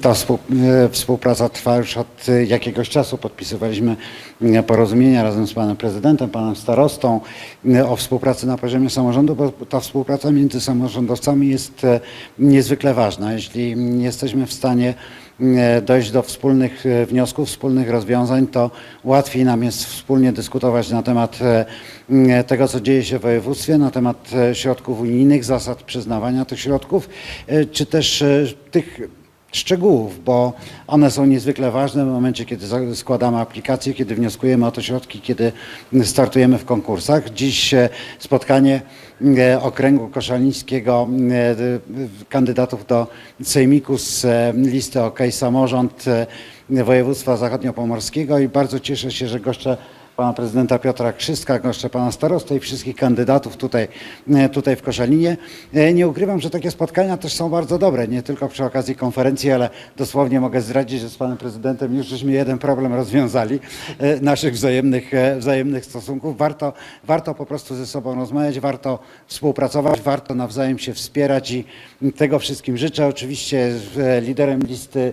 Ta e, współpraca trwa już od e, jakiegoś czasu. Podpisywaliśmy e, porozumienia razem z panem prezydentem, panem starostą o współpracy na poziomie samorządu, bo ta współpraca między samorządowcami jest niezwykle ważna. Jeśli jesteśmy w stanie dojść do wspólnych wniosków, wspólnych rozwiązań, to łatwiej nam jest wspólnie dyskutować na temat tego, co dzieje się w województwie, na temat środków unijnych, zasad przyznawania tych środków, czy też tych szczegółów, bo one są niezwykle ważne w momencie, kiedy składamy aplikacje, kiedy wnioskujemy o te środki, kiedy startujemy w konkursach. Dziś e, spotkanie e, okręgu koszalińskiego e, kandydatów do sejmiku z listy OK Samorząd województwa zachodniopomorskiego i bardzo cieszę się, że goszczę pana prezydenta Piotra Krzystka, goszczę pana starostę i wszystkich kandydatów tutaj, e, tutaj w Koszalinie. E, Nie ukrywam, że takie spotkania też są bardzo dobre, nie tylko przy okazji konferencji, ale dosłownie mogę zdradzić, że z panem prezydentem już żeśmy jeden problem rozwiązali e, naszych wzajemnych, wzajemnych stosunków. Warto, warto po prostu ze sobą rozmawiać, warto współpracować, warto nawzajem się wspierać i tego wszystkim życzę. Oczywiście liderem listy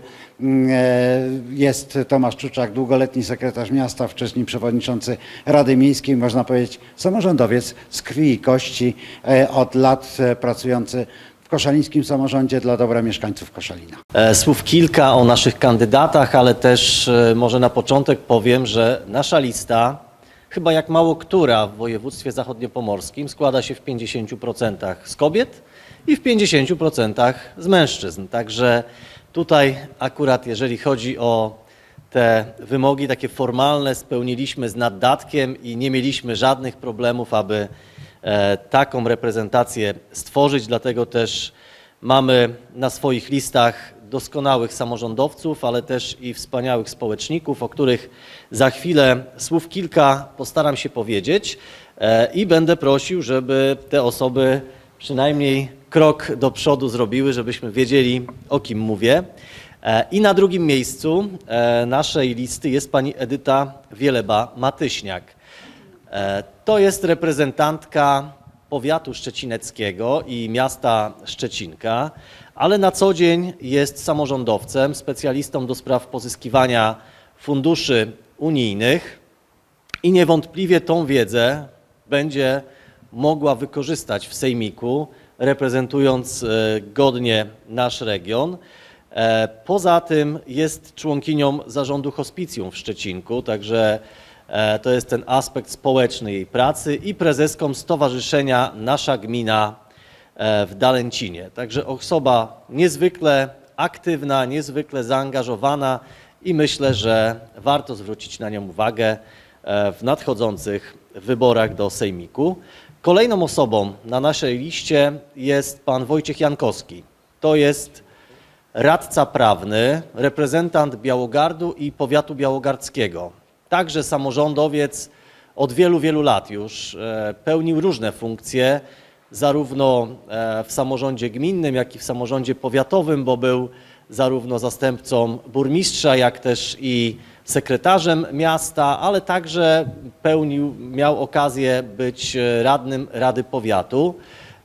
jest Tomasz Czuczak, długoletni sekretarz miasta, wcześniej przewodniczący Rady Miejskiej, można powiedzieć samorządowiec z krwi i kości, e, od lat e, pracujący w koszalińskim samorządzie dla dobra mieszkańców Koszalina. E, Słów kilka o naszych kandydatach, ale też e, może na początek powiem, że nasza lista, chyba jak mało która w województwie zachodniopomorskim, składa się w 50% z kobiet i w 50% z mężczyzn. Także tutaj akurat jeżeli chodzi o te wymogi takie formalne spełniliśmy z naddatkiem i nie mieliśmy żadnych problemów, aby e, taką reprezentację stworzyć, dlatego też mamy na swoich listach doskonałych samorządowców, ale też i wspaniałych społeczników, o których za chwilę słów kilka postaram się powiedzieć e, i będę prosił, żeby te osoby przynajmniej krok do przodu zrobiły, żebyśmy wiedzieli, o kim mówię. E, I na drugim miejscu e, naszej listy jest pani Edyta Wieleba-Matyśniak. E, To jest reprezentantka powiatu szczecineckiego i miasta Szczecinka, ale na co dzień jest samorządowcem, specjalistą do spraw pozyskiwania funduszy unijnych i niewątpliwie tą wiedzę będzie mogła wykorzystać w Sejmiku, reprezentując e, godnie nasz region. E, Poza tym jest członkinią zarządu hospicjum w Szczecinku, także e, to jest ten aspekt społeczny jej pracy i prezeską Stowarzyszenia Nasza Gmina w Dalęcinie. Także osoba niezwykle aktywna, niezwykle zaangażowana i myślę, że warto zwrócić na nią uwagę w nadchodzących wyborach do Sejmiku. Kolejną osobą na naszej liście jest pan Wojciech Jankowski. To jest radca prawny, reprezentant Białogardu i powiatu białogardzkiego. Także samorządowiec od wielu, wielu lat już e, pełnił różne funkcje, zarówno e, w samorządzie gminnym, jak i w samorządzie powiatowym, bo był zarówno zastępcą burmistrza, jak też i sekretarzem miasta, ale także pełnił, miał okazję być e, radnym Rady Powiatu.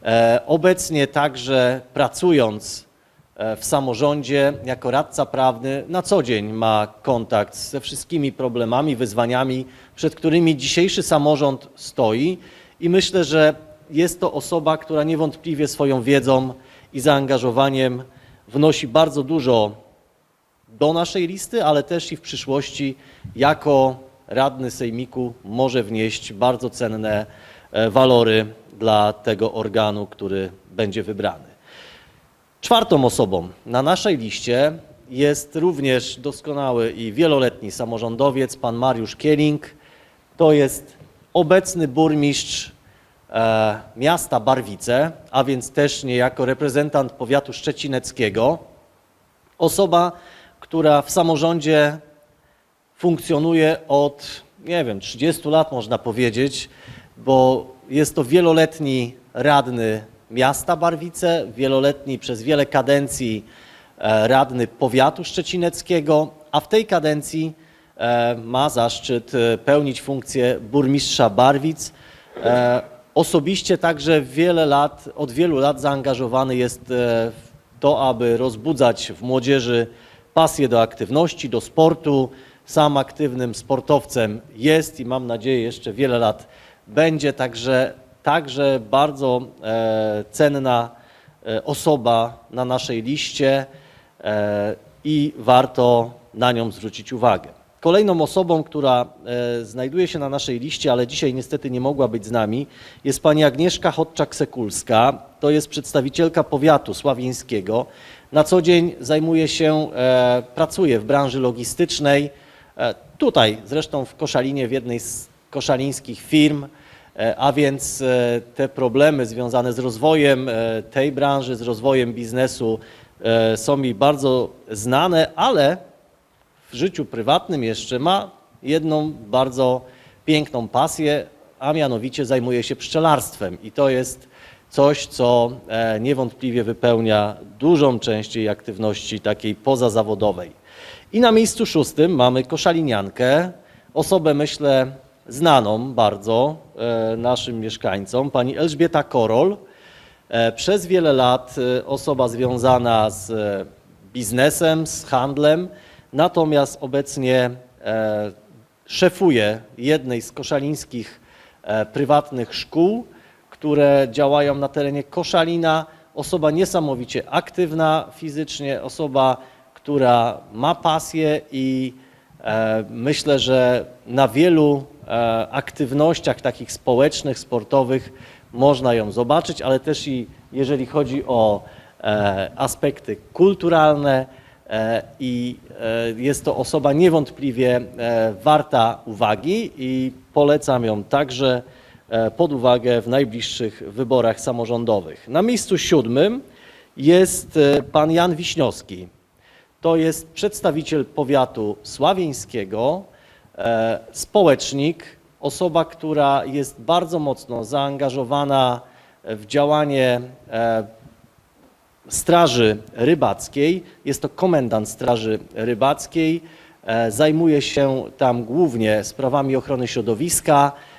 E, Obecnie także pracując e, w samorządzie jako radca prawny na co dzień ma kontakt ze wszystkimi problemami, wyzwaniami, przed którymi dzisiejszy samorząd stoi i myślę, że jest to osoba, która niewątpliwie swoją wiedzą i zaangażowaniem wnosi bardzo dużo do naszej listy, ale też i w przyszłości jako radny sejmiku może wnieść bardzo cenne e, walory dla tego organu, który będzie wybrany. Czwartą osobą na naszej liście jest również doskonały i wieloletni samorządowiec, pan Mariusz Kieling. To jest obecny burmistrz e, miasta Barwice, a więc też niejako reprezentant powiatu szczecineckiego. Osoba, która w samorządzie funkcjonuje od, nie wiem, 30 lat można powiedzieć, bo jest to wieloletni radny miasta Barwice, wieloletni przez wiele kadencji e, radny powiatu szczecineckiego, a w tej kadencji e, ma zaszczyt e, pełnić funkcję burmistrza Barwic. Osobiście także wiele lat, od wielu lat zaangażowany jest w to, aby rozbudzać w młodzieży pasję do aktywności, do sportu. Sam aktywnym sportowcem jest i mam nadzieję jeszcze wiele lat będzie, także, także bardzo e, cenna e, osoba na naszej liście e, i warto na nią zwrócić uwagę. Kolejną osobą, która e, znajduje się na naszej liście, ale dzisiaj niestety nie mogła być z nami, jest pani Agnieszka Chodczak-Sekulska. To jest przedstawicielka powiatu sławińskiego. Na co dzień zajmuje się, e, pracuje w branży logistycznej. E, tutaj zresztą w Koszalinie, w jednej z koszalińskich firm. E, A więc te problemy związane z rozwojem tej branży, z rozwojem biznesu są mi bardzo znane, ale w życiu prywatnym jeszcze ma jedną bardzo piękną pasję, a mianowicie zajmuje się pszczelarstwem. I to jest coś, co e, niewątpliwie wypełnia dużą część jej aktywności takiej pozazawodowej. I na miejscu szóstym mamy koszaliniankę, osobę myślę znaną bardzo e, naszym mieszkańcom, pani Elżbieta Korol. E, Przez wiele lat osoba związana z biznesem, z handlem, natomiast obecnie szefuje jednej z koszalińskich prywatnych szkół, które działają na terenie Koszalina. Osoba niesamowicie aktywna fizycznie, osoba, która ma pasję i e, myślę, że na wielu e, aktywnościach takich społecznych, sportowych można ją zobaczyć, ale też i jeżeli chodzi o e, aspekty kulturalne i jest to osoba niewątpliwie warta uwagi i polecam ją także pod uwagę w najbliższych wyborach samorządowych. Na miejscu siódmym jest e, pan Jan Wiśniowski. To jest przedstawiciel powiatu sławieńskiego, e, społecznik, osoba, która jest bardzo mocno zaangażowana w działanie e, Straży Rybackiej. Jest to komendant Straży Rybackiej. E, Zajmuje się tam głównie sprawami ochrony środowiska e,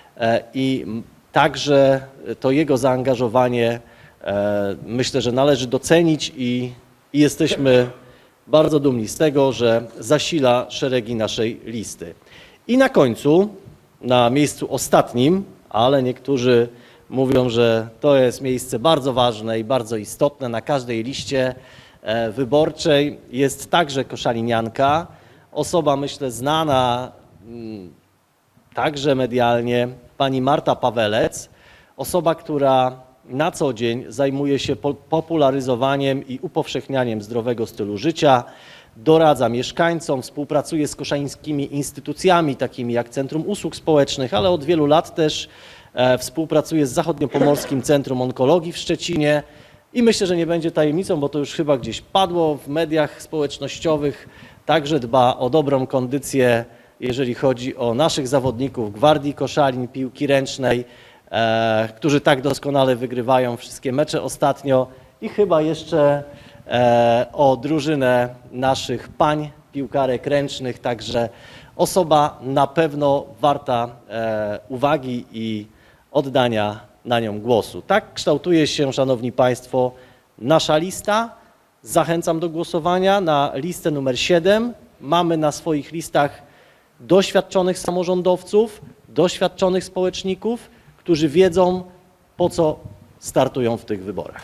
i m, także to jego zaangażowanie e, myślę, że należy docenić i, i jesteśmy bardzo dumni z tego, że zasila szeregi naszej listy. I na końcu, na miejscu ostatnim, ale niektórzy mówią, że to jest miejsce bardzo ważne i bardzo istotne na każdej liście e, wyborczej, jest także koszalinianka, osoba myślę znana mm, także medialnie, pani Marta Pawelec, osoba, która na co dzień zajmuje się po- popularyzowaniem i upowszechnianiem zdrowego stylu życia, doradza mieszkańcom, współpracuje z koszańskimi instytucjami takimi jak Centrum Usług Społecznych, ale od wielu lat też e, współpracuje z Zachodniopomorskim Centrum Onkologii w Szczecinie. I myślę, że nie będzie tajemnicą, bo to już chyba gdzieś padło w mediach społecznościowych, także dba o dobrą kondycję, jeżeli chodzi o naszych zawodników Gwardii Koszalin, piłki ręcznej, e, którzy tak doskonale wygrywają wszystkie mecze ostatnio i chyba jeszcze e, o drużynę naszych pań piłkarek ręcznych, także osoba na pewno warta e, uwagi i oddania na nią głosu. Tak kształtuje się, Szanowni Państwo, nasza lista. Zachęcam do głosowania na listę numer 7. Mamy na swoich listach doświadczonych samorządowców, doświadczonych społeczników, którzy wiedzą, po co startują w tych wyborach.